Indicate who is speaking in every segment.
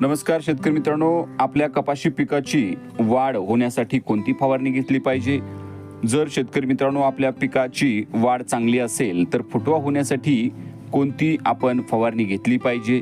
Speaker 1: नमस्कार शेतकरी मित्रांनो आपल्या कपाशी पिकाची वाढ होण्यासाठी कोणती फवारणी घेतली पाहिजे? जर शेतकरी मित्रांनो आपल्या पिकाची वाढ चांगली असेल तर फुटवा होण्यासाठी कोणती आपण फवारणी घेतली पाहिजे?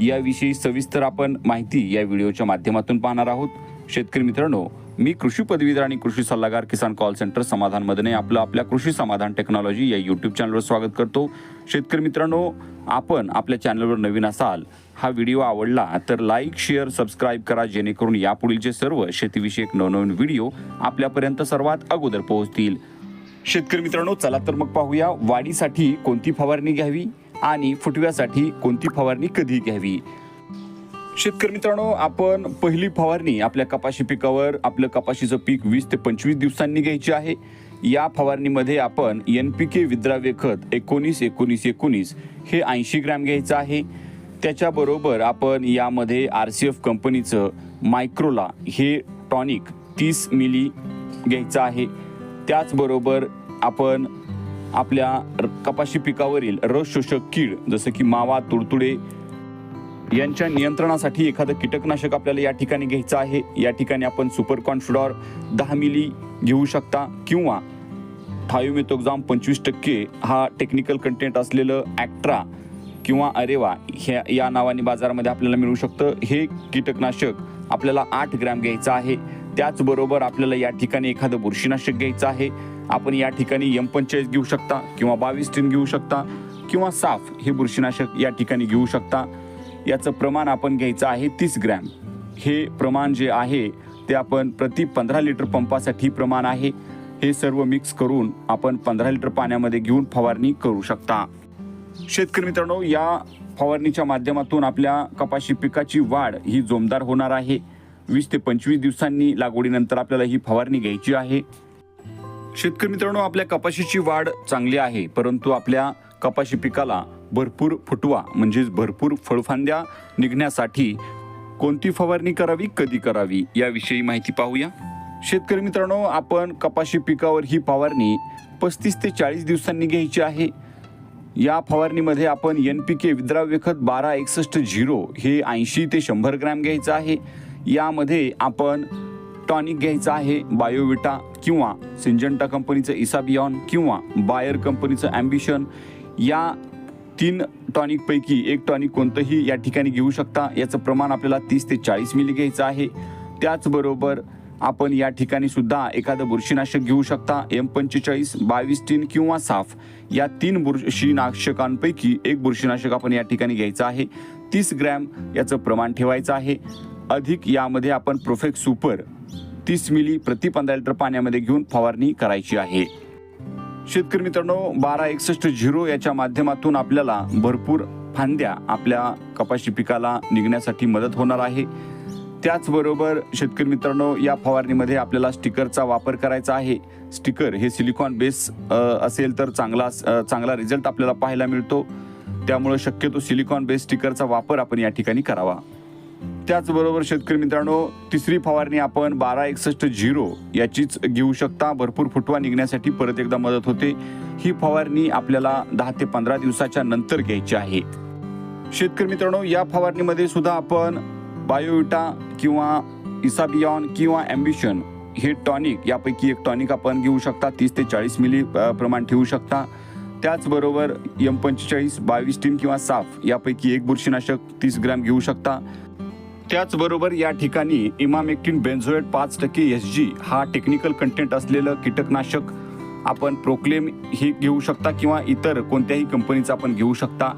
Speaker 1: याविषयी सविस्तर आपण माहिती या व्हिडिओच्या माध्यमातून पाहणार आहोत. शेतकरी मित्रांनो मी कृषी पदवीधर आणि कृषी सल्लागार किसान कॉल सेंटर समाधान मदने आपलं आपल्या कृषी समाधान टेक्नॉलॉजी या यूट्यूब चॅनलवर स्वागत करतो. शेतकरी मित्रांनो आपण आपल्या चॅनलवर नवीन असाल हा व्हिडिओ आवडला तर लाईक शेअर सबस्क्राईब करा जेणेकरून यापुढीलचे सर्व शेतीविषयक नवनवीन व्हिडिओ आपल्यापर्यंत सर्वात अगोदर पोहोचतील. शेतकरी मित्रांनो चला तर मग पाहूया वाढीसाठी कोणती फवारणी घ्यावी आणि फुटव्यासाठी कोणती फवारणी कधी घ्यावी. शेतकरी मित्रांनो आपण पहिली फवारणी आपल्या कपाशी पिकावर आपलं कपाशीचं पीक वीस ते पंचवीस दिवसांनी घ्यायची आहे. या फवारणीमध्ये आपण एन पी के विद्राव्य खत एकोणीस एकोणीस एकोणीस हे ऐंशी ग्रॅम घ्यायचं आहे. त्याच्याबरोबर आपण यामध्ये आर सी एफ कंपनीचं मायक्रोला हे टॉनिक तीस मिली घ्यायचं आहे. त्याचबरोबर आपण आपल्या र- कपाशी पिकावरील रस शोषक कीड जसं की मावा तुडतुडे यांच्या नियंत्रणासाठी एखादं कीटकनाशक आपल्याला या ठिकाणी घ्यायचं आहे. या ठिकाणी आपण सुपर कॉन्फिडॉर दहा मिली घेऊ शकता किंवा थायोमेथोक्झाम पंचवीस टक्के हा टेक्निकल कंटेंट असलेलं ॲक्ट्रा किंवा अरेवा ह्या या नावाने बाजारामध्ये आपल्याला मिळू शकतं. हे कीटकनाशक आपल्याला आठ ग्रॅम घ्यायचं आहे. त्याचबरोबर आपल्याला या ठिकाणी एखादं बुरशीनाशक घ्यायचं आहे. आपण या ठिकाणी एम पंचेचाळीस घेऊ शकता किंवा बावीस टीन घेऊ शकता किंवा साफ हे बुरशीनाशक या ठिकाणी घेऊ शकता. याचं प्रमाण आपण घ्यायचं आहे तीस ग्रॅम. हे प्रमाण जे आहे ते आपण प्रति पंधरा लिटर पंपासाठी प्रमाण आहे. हे सर्व मिक्स करून आपण पंधरा लिटर पाण्यामध्ये घेऊन फवारणी करू शकता. शेतकरी मित्रांनो या फवारणीच्या माध्यमातून आपल्या कपाशी पिकाची वाढ ही जोमदार होणार आहे. वीस ते पंचवीस दिवसांनी लागवडीनंतर आपल्याला ही फवारणी घ्यायची आहे. शेतकरी मित्रांनो आपल्या कपाशीची वाढ चांगली आहे परंतु आपल्या कपाशी पिकाला भरपूर फुटवा म्हणजेच भरपूर फळफांद्या निघण्यासाठी कोणती फवारणी करावी कधी करावी याविषयी माहिती पाहूया. शेतकरी मित्रांनो आपण कपाशी पिकावर ही फवारणी पस्तीस ते चाळीस दिवसांनी घ्यायची आहे. या फवारणीमध्ये आपण एन पी के विद्राव्य खत बारा एकसष्ट झिरो हे ऐंशी ते शंभर ग्रॅम घ्यायचं आहे. यामध्ये आपण टॉनिक घ्यायचं आहे बायोविटा किंवा सिंजंटा कंपनीचं इसाबियॉन किंवा बायर कंपनीचं ॲम्बिशन. या तीन टॉनिकपैकी एक टॉनिक कोणतंही या ठिकाणी घेऊ शकता. याचं प्रमाण आपल्याला तीस ते चाळीस मिली घ्यायचं आहे. त्याचबरोबर आपण या ठिकाणी सुद्धा एखादं बुरशीनाशक घेऊ शकता. एम पंचेचाळीस बावीस टीन किंवा साफ. या तीन बुरशीनाशकांपैकी एक बुरशीनाशक आपण या ठिकाणी घ्यायचं आहे. तीस ग्रॅम याचं प्रमाण ठेवायचं आहे. अधिक यामध्ये आपण प्रोफेक्ट सुपर तीस मिली प्रति पंधरा लिटर पाण्यामध्ये घेऊन फवारणी करायची आहे. शेतकरी मित्रांनो बारा एकसष्ट झिरो याच्या माध्यमातून आपल्याला भरपूर फांद्या आपल्या कपाशी पिकाला निघण्यासाठी मदत होणार आहे. त्याचबरोबर शेतकरी मित्रांनो या फवारणीमध्ये आपल्याला स्टिकरचा वापर करायचा आहे. स्टिकर हे सिलिकॉन बेस असेल तर चांगला चांगला रिझल्ट आपल्याला पाहायला मिळतो. त्यामुळे शक्यतो सिलिकॉन बेस स्टिकरचा वापर आपण या ठिकाणी करावा. त्याचबरोबर शेतकरी मित्रांनो तिसरी फवारणी आपण बारा एकसष्ट झिरो याचीच घेऊ शकता. भरपूर फुटवा निघण्यासाठी परत एकदा मदत होते. ही फवारणी आपल्याला दहा ते पंधरा दिवसाच्या नंतर घ्यायची आहे. शेतकरी मित्रांनो या फवारणीमध्ये सुद्धा आपण बायोविटा किंवा इसाबियॉन किंवा ॲम्बिशन हे टॉनिक यापैकी एक टॉनिक आपण घेऊ शकता. तीस ते चाळीस मिली प्रमाण ठेवू शकता. त्याचबरोबर एम पंचेचाळीस बावीस किंवा साफ यापैकी एक बुरशीनाशक तीस ग्रॅम घेऊ शकता. त्याचबरोबर या ठिकाणी इमामेक्टिन बेन्झोएट पाच टक्के एस जी हा टेक्निकल कंटेंट असलेलं कीटकनाशक आपण प्रोक्लेम हे घेऊ शकता किंवा इतर कोणत्याही कंपनीचं आपण घेऊ शकता.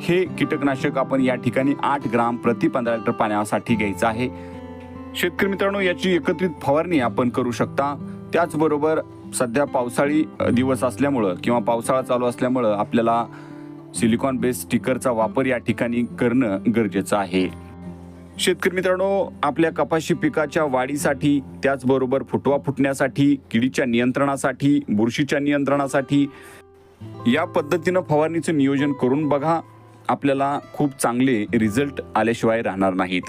Speaker 1: हे कीटकनाशक आपण या ठिकाणी आठ ग्राम प्रति पंधरा लिटर पाण्यासाठी घ्यायचं आहे. शेतकरी मित्रांनो याची एकत्रित फवारणी आपण करू शकता. त्याचबरोबर सध्या पावसाळी दिवस असल्यामुळं किंवा पावसाळा चालू असल्यामुळं आपल्याला सिलिकॉन बेस स्टिकरचा वापर या ठिकाणी करणं गरजेचं आहे. शेतकरी मित्रांनो आपल्या कपाशी पिकाच्या वाढीसाठी त्याचबरोबर फुटवा फुटण्यासाठी किडीच्या नियंत्रणासाठी बुरशीच्या नियंत्रणासाठी या पद्धतीनं फवारणीचं नियोजन करून बघा. आपल्याला खूप चांगले रिझल्ट आल्याशिवाय राहणार नाहीत.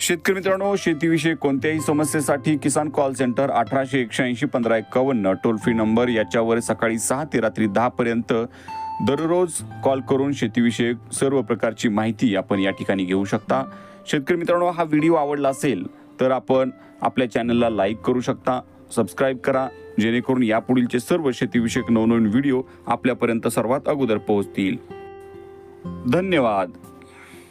Speaker 1: शेतकरी मित्रांनो शेतीविषयी कोणत्याही समस्येसाठी किसान कॉल सेंटर अठराशे एकशेऐंशी पंधरा एकावन्न टोल फ्री नंबर याच्यावर सकाळी सहा ते रात्री दहा पर्यंत दररोज कॉल करून शेतीविषयक सर्व प्रकारची माहिती आपण या ठिकाणी घेऊ शकता. शेतकरी मित्रांनो हा व्हिडिओ आवडला असेल तर आपण आपल्या चॅनलला लाईक करू शकता सबस्क्राईब करा जेणेकरून यापुढीलचे सर्व शेतीविषयक नवनवीन व्हिडिओ आपल्यापर्यंत सर्वात अगोदर पोहोचतील. धन्यवाद.